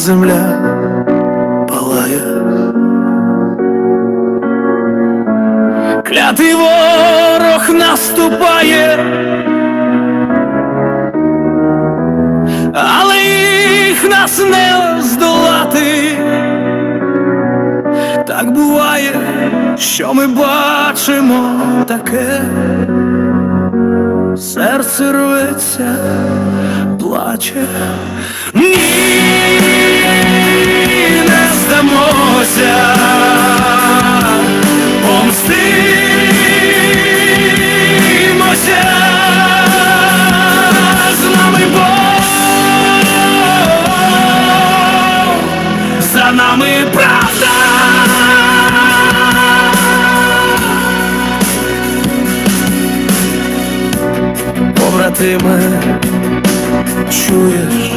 земля палає. Клятий ворог наступає, але їх нас не здолати. Так буває, що ми бачимо таке, серце рветься, плаче. Ні, Побратиме, чуєш?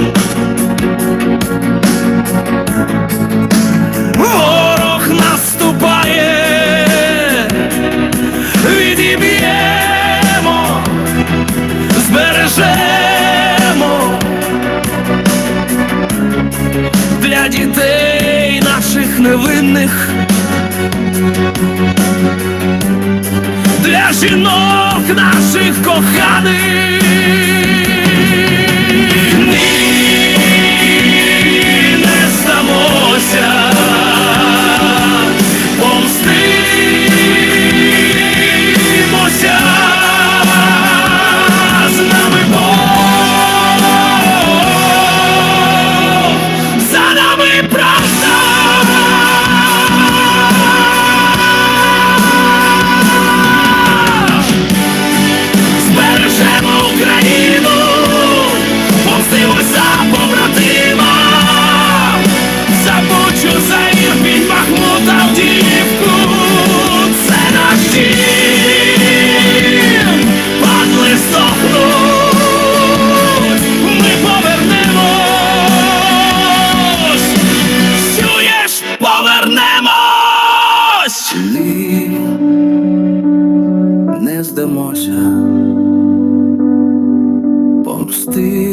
Ворог наступає, відіб'ємо, збережемо для дітей наших невинних, жінок наших коханих. Здамося. Помстимося,